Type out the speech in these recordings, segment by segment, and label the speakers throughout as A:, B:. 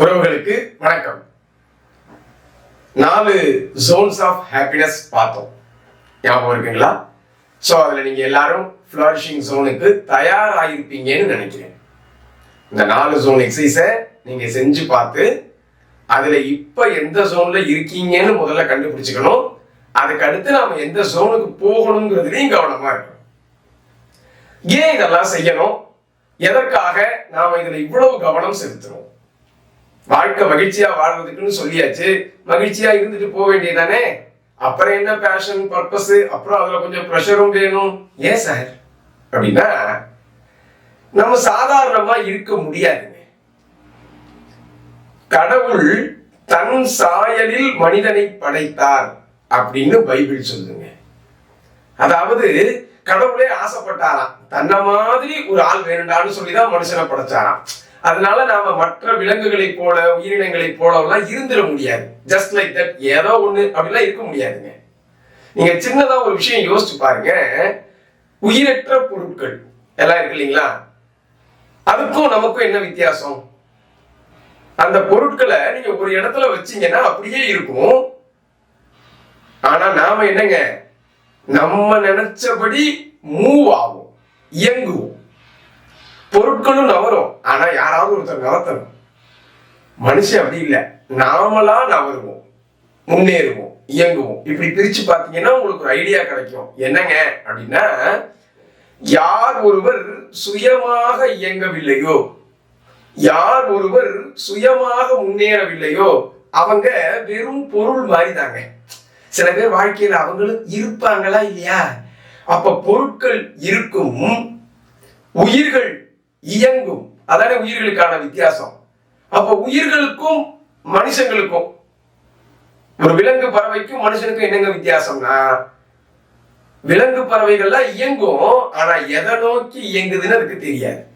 A: உறவுகளுக்கு வணக்கம். நாலு ஜோன்ஸ் ஆஃப் ஹாப்பினஸ் பார்த்தோம். ஞாபகம் இருக்குங்களா? ஸோ அதில் நீங்கள் எல்லாரும் ஃப்ளரிஷிங் ஜோனுக்கு தயாராகிருப்பீங்கன்னு நினைக்கிறேன். இந்த நாலு ஜோன் எக்ஸசைஸை நீங்கள் செஞ்சு பார்த்து அதில் இப்போ எந்த ஜோனில் இருக்கீங்கன்னு முதல்ல கண்டுபிடிச்சிக்கணும். அதுக்கு அடுத்து நாம் எந்த ஜோனுக்கு போகணுங்கிறதுலையும் கவனமாக இருக்கணும். ஏன் இதெல்லாம் செய்யணும்? எதற்காக நாம் இதில் இவ்வளவு கவனம் செலுத்துறோம்? வாழ்க்கை மகிழ்ச்சியா வாழ்றதுக்குன்னு சொல்லியாச்சு. மகிழ்ச்சியா இருந்துட்டு போக வேண்டியதானே அப்புறம் என்ன பேஷன் பர்பஸ் அப்புறம் அதுல கொஞ்சம் ப்ரெஷரும் வேணும். ஏன் சார் அப்படின்னா நம்ம சாதாரணமா இருக்க முடியாதுங்க. கடவுள் தன் சாயலில் மனிதனை படைத்தார் அப்படின்னு பைபிள் சொல்லுங்க. அதாவது கடவுளே ஆசைப்பட்டாராம். தன்னை மாதிரி ஒரு ஆள் வேணுண்டான்னு சொல்லிதான் மனுஷனை படைச்சாராம். அதனால நாம மற்ற விலங்குகளைப் போல உயிரினங்களைப் போலலாம் இருந்துட முடியாது. ஜஸ்ட் லைக் தட் ஏதோ ஒண்ணு அப்படிலாம் இருக்க முடியாதுங்க. நீங்க சின்னதா ஒரு விஷயம் யோசிச்சு பாருங்க. உயிரற்ற பொருட்கள். எல்லாம் இருக்கு இல்லைங்களா? அதுக்கும் நமக்கும் என்ன வித்தியாசம்? அந்த பொருட்களை நீங்க ஒரு இடத்துல வச்சீங்கன்னா அப்படியே இருக்கும். ஆனா நாம என்னங்க? நம்ம நினைச்சபடி மூவ் ஆகும். இயங்குவோம். பொருட்களும் நவரும். ஆனா யாராவது ஒருத்தர் நவர்த்தணும் மனுஷன் அப்படி இல்லை. நாமளா நவருவோம். முன்னேறுவோம். இயங்குவோம். இப்படி பிரிச்சு பார்த்தீங்கன்னா உங்களுக்கு ஒரு ஐடியா கிடைக்கும். என்னங்க அப்படின்னா யார் ஒருவர் சுயமாக இயங்கவில்லையோ யார் ஒருவர் சுயமாக முன்னேறவில்லையோ அவங்க வெறும் பொருள் மாதிரி தாங்க சில பேர் வாழ்க்கையில அவங்களும் இருப்பாங்களா இல்லையா? அப்ப பொருட்கள் இருக்கும் உயிர்கள் இயங்கும். அதானே உயிர்களுக்கான வித்தியாசம். அப்ப உயிர்களுக்கும் மனுஷங்களுக்கும் ஒரு விலங்கு பறவைக்கும் மனுஷனுக்கும் என்னங்க வித்தியாசம்னா விலங்கு பறவைகள்லாம் இயங்கும் ஆனா எதை நோக்கி இயங்குதுன்னு அதுக்கு தெரியாது.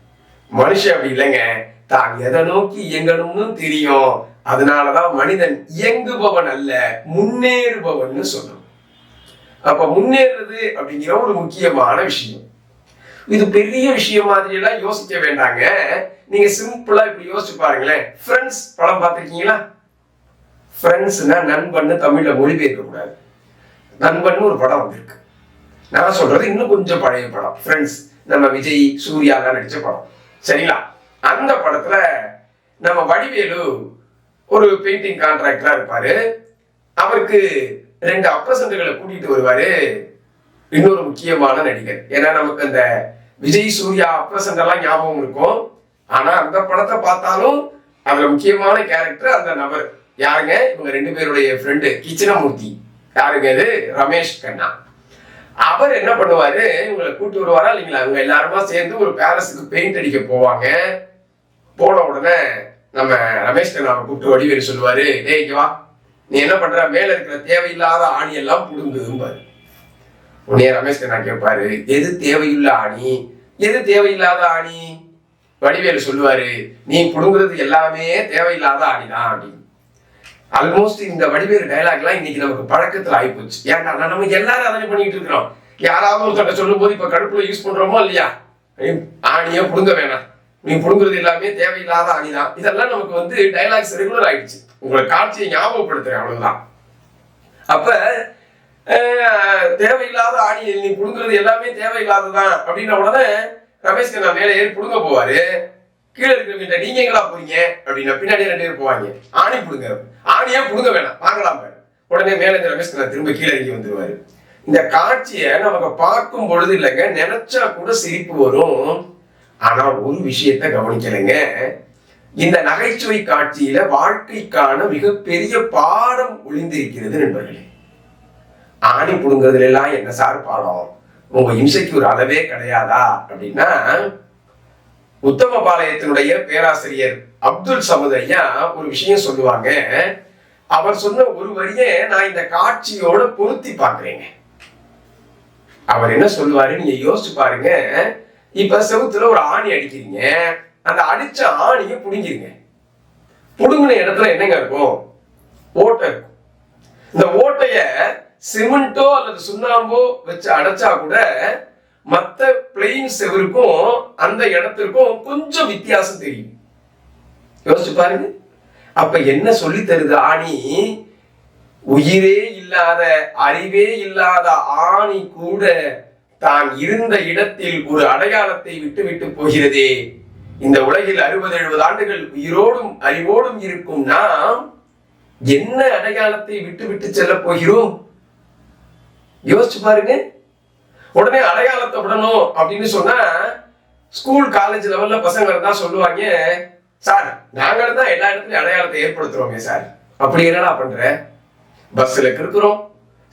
A: மனுஷன் அப்படி இல்லைங்க. தான் எதை நோக்கி இயங்கணும்னு தெரியும். அதனாலதான் மனிதன் இயங்குபவன் அல்ல முன்னேறுபவன் சொல்லணும். அப்ப முன்னேறுறது அப்படிங்கிற ஒரு முக்கியமான விஷயம். இது பெரிய விஷயம் மாதிரி எல்லாம் யோசிக்க வேண்டாங்க. நீங்க சிம்பிளா இப்படி யோசிச்சு பாருங்களேன். ஃப்ரெண்ட்ஸ் படம் பார்த்துருக்கீங்களா? ஃப்ரெண்ட்ஸ்னா நண்பன்னு தமிழ்ல மொழிபெயர்க்க கூடாது. நண்பன் ஒரு படம் வந்திருக்கு. நான் சொல்றது இன்னும் கொஞ்சம் பழைய படம். ஃப்ரெண்ட்ஸ் நம்ம விஜய் சூர்யாலாம் நடிச்ச படம். சரிங்களா? அந்த படத்துல நம்ம வடிவேலு ஒரு பெயிண்டிங் கான்ட்ராக்டரா இருப்பாரு. அவருக்கு ரெண்டு அப்பசண்டுகளை கூட்டிட்டு வருவாரு. இன்னொரு முக்கியமான நடிகர். ஏன்னா நமக்கு அந்த விஜய் சூர்யா அப்பசண்ட் எல்லாம் ஞாபகம் இருக்கும். ஆனா அந்த படத்தை பார்த்தாலும் அதுல முக்கியமான கேரக்டர் அந்த நபர். யாருங்க? இவங்க ரெண்டு பேருடைய ஃப்ரெண்டு கிச்சனமூர்த்தி. யாருங்க இது? ரமேஷ் கண்ணா. அவர் என்ன பண்ணுவாரு? இவங்களை கூட்டு வருவாரா? இல்லைங்களா? இவங்க எல்லாருமா சேர்ந்து ஒரு பேலஸுக்கு பெயிண்ட் அடிக்க போவாங்க. போன உடனே நம்ம ரமேஷ் கண்ணாவை கூப்பிட்டு வடிவேலு சொல்லுவாரு டேய் வா. நீ என்ன பண்ற? மேல இருக்கிற தேவையில்லாத ஆணி எல்லாம் புடுங்குதும்பாரு. உடனே ரமேஷ் கண்ணா கேட்பாரு எது தேவையுள்ள ஆணி? எது தேவையில்லாத ஆணி? வடிவேலு சொல்லுவாரு நீ புடுங்குறது எல்லாமே தேவையில்லாத ஆணிதான் அப்படின்னு. ஆல்மோஸ்ட் இந்த வடிவேறு டைலாக்லாம் இன்னைக்கு நமக்கு பழக்கத்துல ஆயிப்போச்சு. ஏன்டா நம்ம எல்லாரும் அதனை பண்ணிட்டு இருக்கிறோம். யாராவது ஒருத்தட்ட சொல்லும் போது இப்ப கடுப்புல யூஸ் பண்றோமோ இல்லையா? ஏய், ஆணியை புடுங்க வேணாம். நீ புடுங்குறது எல்லாமே தேவையில்லாத ஆணிதான். இதெல்லாம் நமக்கு வந்து டைலாக்ஸ் ரெகுலர் ஆயிடுச்சு. உங்களை காட்சியை ஞாபகப்படுத்துறேன் அவ்வளவுதான். அப்ப தேவையில்லாத ஆணி நீ புடுங்குறது எல்லாமே தேவையில்லாததான் அப்படின்ன உடனே ரமேஷ் கண்ணா மேலே ஏறி புடுங்க போவாரு. கீழே இருக்கிறவங்க நீங்க எங்களா போறீங்க? அப்படின்னா பின்னாடி ரெண்டு பேர் போவாங்க. ஆணி புடுங்க. ஆணியே புடுங்க வேணாம். வாங்கலாம் உடனே மேலே இந்த ரமேஷ் கண்ணா திரும்ப கீழே இறங்கி வந்துருவாரு. இந்த காட்சியை நமக்கு பார்க்கும் பொழுது இல்லைங்க நினைச்சா கூட சிரிப்பு வரும். ஆனா ஒரு விஷயத்தை கவனிக்கலைங்க. இந்த நகைச்சுவை காட்சியில வாழ்க்கைக்கான மிகப்பெரிய பாடம் ஒளிந்திருக்கிறது நண்பர்களே. ஆணி புடுங்கிறதுல எல்லாம் என்ன சார் பாடம்? உங்க இம்சைக்கு ஒரு அளவே கிடையாதா? அப்படின்னா உத்தமபாளையத்தினுடைய பேராசிரியர் அப்துல் சமது ஐயா ஒரு விஷயம் சொல்லுவாங்க. அவர் சொன்ன ஒரு வரியை நான் இந்த காட்சியோட பொருத்தி பாக்குறேங்க அவர் என்ன சொல்லுவாரு நீங்க யோசிச்சு பாருங்க. இப்ப செவுத்துல ஒரு ஆணி அடிக்கிறீங்க. அந்த அடிச்ச ஆணியை புடுங்கிருங்க. புடுங்கின இடத்துல என்னங்க இருக்கும்? ஓட்டை இருக்கும். இந்த ஓட்டைய சிமெண்டோ அல்லது சுண்ணாம்போ வச்சு அடைச்சா கூட மத்த பிளெயின் செவருக்கும் அந்த இடத்திற்கும் கொஞ்சம் வித்தியாசம் தெரியும். யோசிச்சு பாருங்க. அப்ப என்ன சொல்லி தருது ஆணி? உயிரே இல்லாத அறிவே இல்லாத ஆணி கூட தான் இருந்த இடத்தில் ஒரு அடையாளத்தை விட்டு விட்டு போகிறதே. இந்த உலகில் அறுபது எழுபது ஆண்டுகள் உயிரோடும் அறிவோடும் இருக்கும் நாம் என்ன அடையாளத்தை விட்டு விட்டு செல்ல போகிறோம்? யோசிச்சு பாருங்க. உடனே அடையாளத்தை விடணும் அப்படின்னு சொன்னா ஸ்கூல் காலேஜ் லெவல்ல பசங்க தான் சொல்லுவாங்க. சார் நாங்க தான் எல்லா இடத்துலயும் அடையாளத்தை ஏற்படுத்துறோமே சார். அப்படி என்னடா பண்ற? பஸ்ல கிருக்குறோம்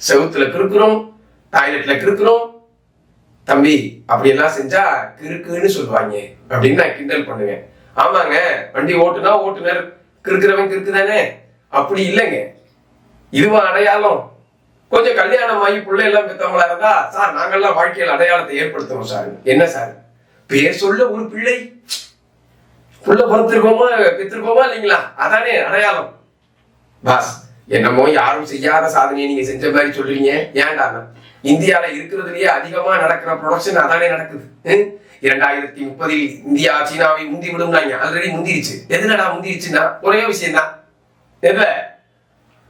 A: செவுத்துல கிருக்குறோம் டாய்லெட்ல கிருக்குறோம் தம்பி அப்படி எல்லாம் செஞ்சா கிறுக்குன்னு சொல்லுவாங்க. அப்படின்னு நான் கிண்டல் பண்ணுவேன். ஆமாங்க வண்டி ஓட்டுனா ஓட்டுனர் கிறுக்குறவன் கிறுக்கு தானே அப்படி இல்லைங்க. இதுவா அடையாளம்? கொஞ்சம் கல்யாணம் ஆகி பிள்ளை எல்லாம் பெத்தவங்களா இருந்தா சார் நாங்கெல்லாம் வாழ்க்கையில் அடையாளத்தை ஏற்படுத்துவோம் சார். என்ன சார்? பேர் சொல்ல ஒரு பிள்ளை? புள்ள பிறத்திருக்கோமா பெற்றிருக்கோமா இல்லைங்களா? அதானே அடையாளம். பாஸ் என்னமோ யாரும் செய்யாத சாதனையை நீங்க செஞ்ச மாதிரி சொல்றீங்க. ஏன்டா இந்தியால இருக்கிறதுலயே அதிகமா நடக்கிற ப்ரொடக்ஷன் அதானே நடக்குது. இரண்டாயிரத்தி முப்பதில் இந்தியா சீனாவை முந்தி விடும்னாங்க. ஆல்ரெடி முந்திருச்சு. எதுனடா முந்திருச்சுன்னா ஒரே விஷயம் தான்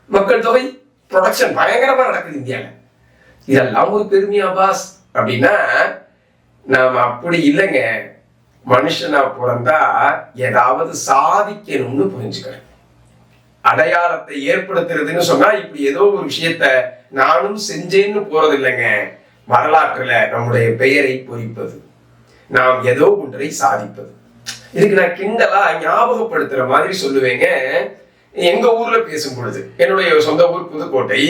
A: மக்கள் தொகை? ப்ரொடக்ஷன் பயங்கரமா நடக்குது இந்தியால. இதெல்லாம் ஒரு பெருமையா பாஸ் அப்படின்னா நாம அப்படி இல்லைங்க. மனுஷனா பிறந்தா ஏதாவது சாதிக்கணும்னு புரிஞ்சுக்கிறேன் அடையாளத்தை ஏற்படுத்துறதுன்னு சொன்னா இப்படி ஏதோ ஒரு விஷயத்த நானும் செஞ்சேன்னு போறது இல்லைங்க வரலாற்றுல நம்முடைய பெயரை பொறிப்பது. நாம் ஏதோ ஒன்றை சாதிப்பது. இதுக்கு நான் கிண்டலா ஞாபகப்படுத்துற மாதிரி சொல்லுவேங்க. எங்க ஊர்ல பேசும் பொழுது என்னுடைய சொந்த ஊர் புதுக்கோட்டை.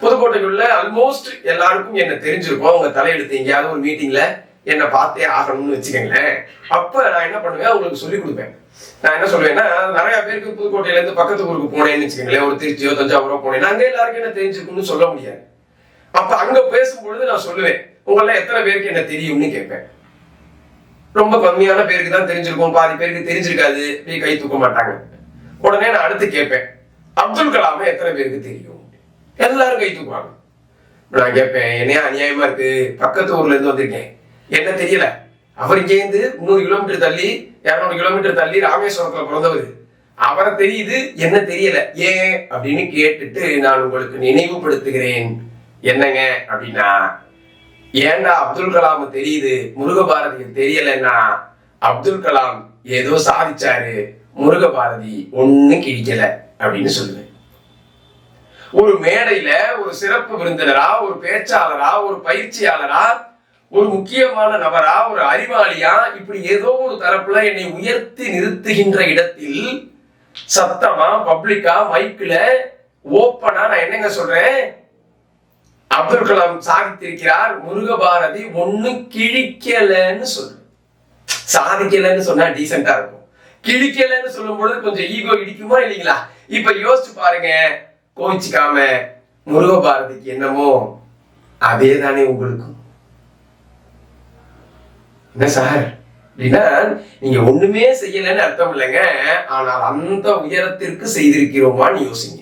A: புதுக்கோட்டைக்குள்ள ஆல்மோஸ்ட் எல்லாருக்கும் என்ன தெரிஞ்சிருக்கும் அவங்க தலையெழுத்து எங்கேயாவது ஒரு மீட்டிங்ல என்ன பார்த்தே ஆகணும்னு வச்சுக்கோங்களேன். அப்ப நான் என்ன பண்ணுவேன் அவங்களுக்கு சொல்லிக் கொடுப்பேன். நான் என்ன சொல்லுவேன்னா நிறைய பேருக்கு புதுக்கோட்டையில இருந்து பக்கத்து ஊருக்கு போனேன்னு வச்சுக்கோங்களேன். ஒரு திருச்சியோ தஞ்சாவூரோ போனேன் அங்க எல்லாருக்கும் என்ன தெரிஞ்சிருக்கும்னு சொல்ல முடியாது. அப்ப அங்க பேசும்பொழுது நான் சொல்லுவேன் உங்கள எத்தனை பேருக்கு என்ன தெரியும்னு கேட்பேன். ரொம்ப கம்மியான பேருக்கு தான் தெரிஞ்சிருக்கும் பாதி பேருக்கு தெரிஞ்சிருக்காது போய் கை தூக்க மாட்டாங்க. உடனே நான் அடுத்து கேட்பேன் அப்துல் கலாமை எத்தனை பேருக்கு தெரியும்? எல்லாரும் கை தூக்குவாங்க. நான் கேட்பேன் என்னையா அநியாயமா இருக்கு? பக்கத்து ஊர்ல இருந்து வந்திருக்கேன். என்ன தெரியல? அவர் இங்கேருந்து நூறு கிலோமீட்டர் தள்ளி இரநூறு கிலோமீட்டர் தள்ளி ராமேஸ்வரத்துல பிறந்தவர். அவரை தெரியுது என்ன தெரியல? ஏன்? அப்படின்னு கேட்டுட்டு நான் உங்களுக்கு நினைவுபடுத்துகிறேன். என்னங்க அப்படின்னா ஏன்டா அப்துல் கலாம் தெரியுது? முருகபாரதி தெரியலன்னா அப்துல் கலாம் ஏதோ சாதிச்சாரு. முருகபாரதி ஒண்ணு கிழிக்கல அப்படின்னு சொல்லுவேன் ஒரு மேடையில ஒரு சிறப்பு விருந்தினரா ஒரு பேச்சாளரா ஒரு பயிற்சியாளரா ஒரு முக்கியமான நபரா ஒரு அறிவாளியா இப்படி ஏதோ ஒரு தரப்புல என்னை உயர்த்தி நிறுத்துகின்ற இடத்தில் சத்தமா பப்ளிக்கா மைக்ல ஓப்பனா நான் என்னங்க சொல்றேன்? அப்துல் கலாம் சாதித்திருக்கிறார் முருகபாரதி ஒண்ணு கிழிக்கலன்னு சொல்றேன் சாதிக்கலன்னு சொன்னா டீசெண்டா இருக்கும். கிழிக்கலன்னு சொல்லும் பொழுது கொஞ்சம் ஈகோ இடிக்குமா இல்லைங்களா? இப்ப யோசிச்சு பாருங்க. கோவிச்சுக்காம முருகபாரதிக்கு என்னமோ அதே தானே உங்களுக்கும் என்ன சார்? அப்படின்னா நீங்க ஒண்ணுமே செய்யலைன்னு அர்த்தம் இல்லைங்க. ஆனால் அந்த உயரத்திற்கு செய்திருக்கிறோமான்னு யோசிங்க.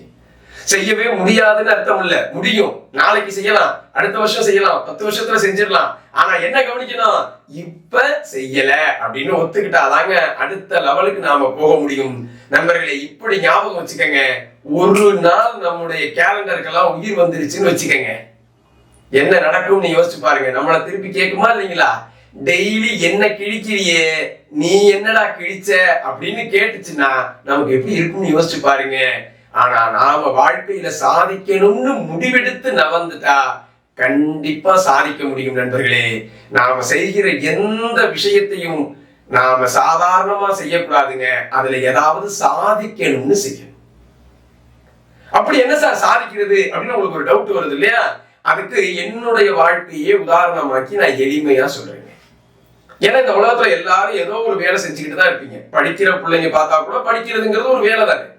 A: செய்யவே முடியாதுன்னு அர்த்தம் இல்லை. முடியும். நாளைக்கு செய்யலாம் அடுத்த வருஷம் செய்யலாம் பத்து வருஷத்துல செஞ்சிடலாம். ஆனா என்ன கவனிக்கணும்? இப்ப செய்யல அப்படின்னு ஒத்துக்கிட்டாதாங்க அடுத்த லெவலுக்கு நாம போக முடியும். நண்பர்களே இப்படி ஞாபகம் வச்சுக்கோங்க. ஒரு நாள் நம்முடைய கேலண்டருக்கெல்லாம் உயிர் வந்துருச்சுன்னு வச்சுக்கோங்க. என்ன நடக்கும்னு யோசிச்சு பாருங்க. நம்மள திருப்பி கேட்குமா இல்லைங்களா? டெய்லி என்ன கிழிக்கிறியே? நீ என்னடா கிழிச்ச? அப்படின்னு கேட்டுச்சுன்னா நமக்கு எப்படி இருக்கும்னு யோசிச்சு பாருங்க. ஆனா நாம வாழ்க்கையில சாதிக்கணும்னு முடிவெடுத்து நவந்துட்டா கண்டிப்பா சாதிக்க முடியும் நண்பர்களே. நாம செய்கிற எந்த விஷயத்தையும் நாம சாதாரணமா செய்யக்கூடாதுங்க. அதுல ஏதாவது சாதிக்கணும்னு செய்யணும். அப்படி என்ன சார் சாதிக்கிறது அப்படின்னு உங்களுக்கு ஒரு டவுட் வருது இல்லையா? அதுக்கு என்னுடைய வாழ்க்கையே உதாரணமாக்கி நான் எளிமையா சொல்றேங்க. ஏன்னா இந்த உலகத்துல எல்லாரும் ஏதோ ஒரு வேலை செஞ்சுக்கிட்டு தான் இருப்பீங்க. படிக்கிற பிள்ளைங்க பார்த்தா கூட படிக்கிறதுங்கிறது ஒரு வேலை தானே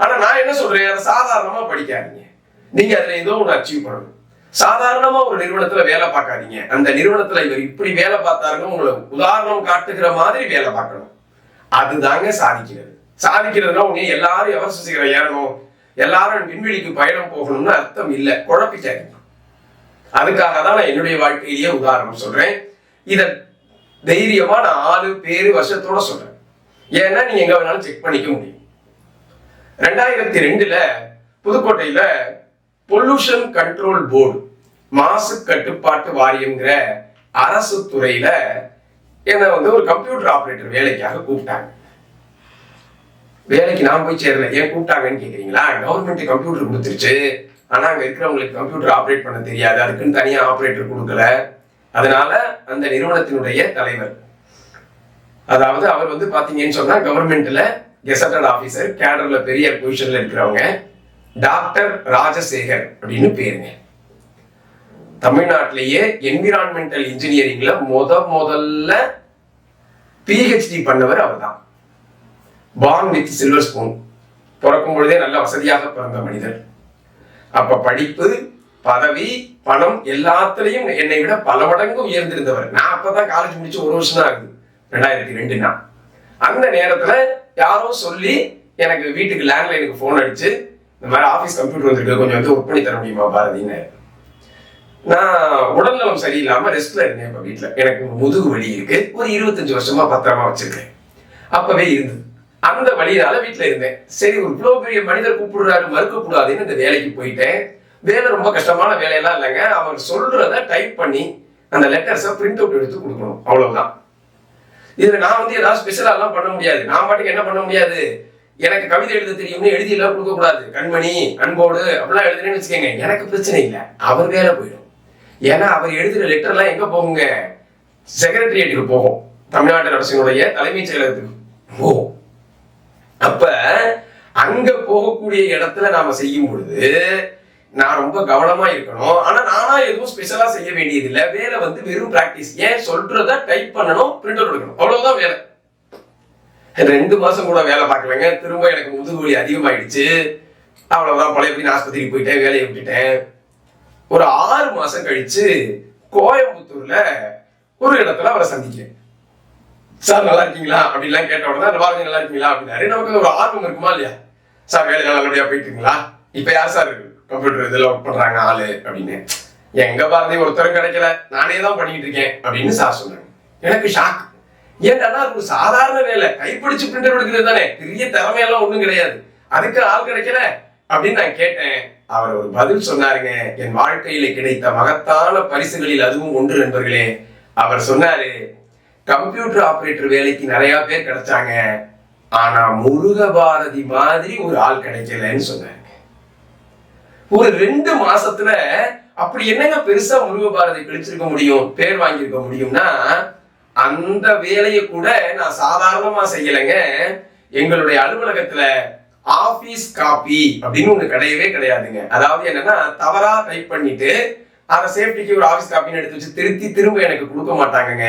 A: ஆனா நான் என்ன சொல்றேன்? அதை சாதாரணமா படிக்காதீங்க. நீங்க அதுல ஏதோ ஒன்று அச்சீவ் பண்ணணும். சாதாரணமா ஒரு நிறுவனத்துல வேலை பார்க்காதீங்க. அந்த நிறுவனத்துல இவர் இப்படி வேலை பார்த்தாருன்னு உங்களை உதாரணம் காட்டுகிற மாதிரி வேலை பார்க்கணும். அதுதாங்க சாதிக்கிறது. சாதிக்கிறதுனா உங்க எல்லாரும் எவர் சுசிக்கிற ஏறணும் எல்லாரும் விண்வெளிக்கு பயணம் போகணும்னு அர்த்தம் இல்லை. குழப்பிக்காதீங்க. அதுக்காக தான் நான் என்னுடைய வாழ்க்கையிலேயே உதாரணம் சொல்றேன். இத தைரியமா நான் ஆளு பேரு வருஷத்தோட சொல்றேன். ஏன்னா நீங்க எங்க வேணாலும் செக் பண்ணிக்க முடியும். ரெண்டாயிரத்தி ரெண்டுல புதுக்கோட்டையில பொல்யூஷன் கண்ட்ரோல் போர்டு மாசு கட்டுப்பாட்டு வாரியம்ங்கிற அரசு துறையில என்னை வந்து ஒரு கம்ப்யூட்டர் ஆபரேட்டர் வேலைக்காக கூப்பிட்டாங்க. வேலைக்கு நான் போய் சேரல. ஏன் கூப்பிட்டாங்கன்னு கேக்குறீங்களா? கவர்மெண்ட் கம்ப்யூட்டர் கொடுத்துருச்சு. ஆனா அங்க இருக்கிறவங்களுக்கு கம்ப்யூட்டர் ஆப்ரேட் பண்ண தெரியாது. அதுக்குன்னு தனியா ஆபரேட்டர் கொடுக்கல. அதனால அந்த நிறுவனத்தினுடைய தலைவர். அதாவது அவர் வந்து பாத்தீங்கன்னு சொன்னா கவர்மெண்ட்ல கெசட்டட் ஆஃபீஸர் கேடர்ல பெரிய பொசிஷன்ல இருக்கிறவங்க டாக்டர் ராஜசேகர் அப்படின்னு பேருங்க. தமிழ்நாட்டிலேயே என்விரான்மெண்டல் இன்ஜினியரிங்ல முத முதல்ல பிஹெச்டி பண்ணவர் அவர் தான் பார்ன் வித் சில்வர் ஸ்பூன் பிறக்கும் பொழுதே நல்ல வசதியாக பிறந்த மனிதர். அப்ப படிப்பு பதவி பணம் எல்லாத்துலயும் என்னை விட பல மடங்கு உயர்ந்திருந்தவர். நான் அப்பதான் காலேஜ் முடிச்சு ஒரு வருஷம் தான் ஆகுது. ரெண்டாயிரத்தி ரெண்டுனா. அந்த நேரத்துல யாரோ சொல்லி எனக்கு வீட்டுக்கு லேண்ட்லைனுக்கு ஃபோன் அடிச்சு இந்த மாதிரி ஆஃபீஸ் கம்ப்யூட்டர் வந்துருக்கு கொஞ்சம் வந்து ஒர்க் பண்ணி தர முடியுமா பாரதின்னு. நான் உடல்நலம் சரியில்லாம ரெஸ்ட்ல இருந்தேன் இப்ப வீட்டுல எனக்கு முதுகு வலி இருக்கு. ஒரு இருபத்தஞ்சு வருஷமா பத்திரமா வச்சிருக்கேன். அப்பவே இருந்தது. அந்த வழியினால வீட்டுல இருந்தேன். சரி ஒரு இவ்வளவு பெரிய மனிதர் கூப்பிடுறாரு மறுக்க கூடாதுன்னு இந்த வேலைக்கு போயிட்டேன். வேலை ரொம்ப கஷ்டமான வேலையெல்லாம் இல்லைங்க. அவர் சொல்றத டைப் பண்ணி அந்த லெட்டர்ஸை பிரிண்ட் அவுட் எடுத்து கொடுக்கணும். அவ்வளவுதான். இதில் நான் வந்து ஏதாவது ஸ்பெஷலாலாம் பண்ண முடியாது. நான் பாட்டுக்கு என்ன பண்ண முடியாது? எனக்கு கவிதை எழுத தெரியும்னு எழுதி எல்லாம் கொடுக்க கூடாது. கண்மணி அன்போடு அப்படிலாம் எழுதுனேன்னு வச்சுக்கோங்க. எனக்கு பிரச்சனை இல்லை. அவர் வேலை போயிடும். ஏன்னா அவர் எழுதுகிற லெட்டர்லாம் எங்க போகுங்க? செக்ரட்டரியேட்டுக்கு போகும். தமிழ்நாட்டு அரசினுடைய தலைமைச் செயலகத்துக்கு போகும். அப்ப அங்க போகக்கூடிய இடத்துல நாம செய்யும் பொழுது நான் ரொம்ப கவனமா இருக்கணும். ஆனா நானா எதுவும் ஸ்பெஷலா செய்ய வேண்டியது இல்ல வேலை வந்து வெறும் பிராக்டிஸ் ஏன் சொல்றத டைப் பண்ணணும் பிரிண்ட் அவுட் எடுக்கணும் அவ்வளவுதான் வேலை. ரெண்டு மாசம் கூட வேலை பார்க்கலங்க. திரும்ப எனக்கு முதுகுவலி அதிகமாயிடுச்சு. அவ்வளவுதான். பழையபடி ஆஸ்பத்திரிக்கு போயிட்டேன் வேலையை விட்டுட்டேன். ஒரு ஆறு மாசம் கழிச்சு கோயம்புத்தூர்ல ஒரு இடத்துல அவரை சந்திக்கிறேன். சார் நல்லா இருக்கீங்களா? அப்படின்லாம் கேட்ட உடனே அந்த நல்லா இருக்கீங்களா? அப்படின்னாரு. நமக்கு ஒரு ஆர்வம் இருக்குமா இல்லையா? சார் வேலை நல்லபடியா போயிட்டு இருக்கீங்களா? இப்ப யார் சார் கம்ப்யூட்டர் இதில் ஒர்க் பண்றாங்க ஆளு அப்படின்னு. எங்க பாரதி ஒருத்தர் கிடைக்கல நானே தான் பண்ணிட்டு இருக்கேன் அப்படின்னு சார் சொன்னாங்க எனக்கு ஷாக் ஏன்டா அது ஒரு சாதாரண வேலை. கைப்பிடிச்சு பிரிண்டர் எடுக்கிறது தானே. பெரிய திறமையெல்லாம் ஒன்றும் கிடையாது. அதுக்கு ஆள் கிடைக்கல அப்படின்னு நான் கேட்டேன். அவர் ஒரு பதில் சொன்னாருங்க. என் வாழ்க்கையில கிடைத்த மகத்தான பரிசுகளில் அதுவும் ஒன்று நண்பர்களே. அவர் சொன்னாரு கம்ப்யூட்டர் ஆபரேட்டர் வேலைக்கு நிறைய பேர் கிடைச்சாங்க. ஆனா முருக பாரதி மாதிரி ஒரு ஆள் கிடைக்கலன்னு சொன்னார். ஒரு ரெண்டு மாசத்துல அப்படி என்னங்க பெருசா முருக பாரதி பிடிச்சிருக்க முடியும்? பேர் வாங்கியிருக்க முடியும்னா அந்த வேலையை கூட நான் சாதாரணமா செய்யலைங்க. எங்களுடைய அலுவலகத்துல ஆபீஸ் காப்பி அப்படின்னு ஒண்ணு கிடையவே கிடையாதுங்க. அதாவது என்னன்னா தவறா டைப் பண்ணிட்டு அதை சேஃப்டிக்கு ஒரு ஆபீஸ் காப்பின்னு எடுத்து வச்சு திருத்தி திரும்ப எனக்கு கொடுக்க மாட்டாங்கங்க.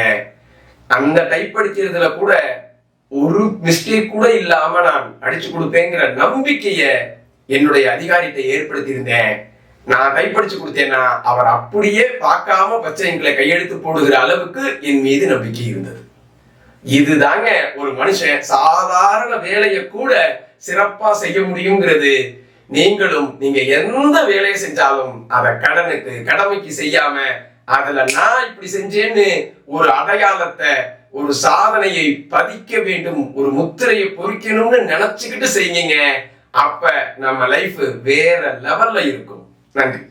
A: அந்த டைப் அடிக்கிறதுல கூட ஒரு மிஸ்டேக் கூட இல்லாம நான் அடிச்சு கொடுப்பேங்கிற நம்பிக்கைய என்னுடைய அதிகாரிகிட்ட ஏற்படுத்தி இருந்தேன் நான் கைப்படிச்சு கொடுத்தேன்னா அவர் அப்படியே பார்க்காம பச்சை எங்களை கையெழுத்து போடுகிற அளவுக்கு என் மீது நம்பிக்கை இருந்தது. இதுதாங்க ஒரு மனுஷன் சாதாரண வேலையை கூட சிறப்பா செய்ய முடியுங்கிறது. நீங்களும் நீங்க எந்த வேலையை செஞ்சாலும் அதை கடனுக்கு கடமைக்கு செய்யாம அதுல நான் இப்படி செஞ்சேன்னு ஒரு அடையாளத்தை ஒரு சாதனையை பதிக்க வேண்டும் ஒரு முத்திரையை பொறிக்கணும்னு நினைச்சுக்கிட்டு செய்யுங்க. அப்ப நம்ம லைஃப் வேற லெவல்ல இருக்கும். நன்றி.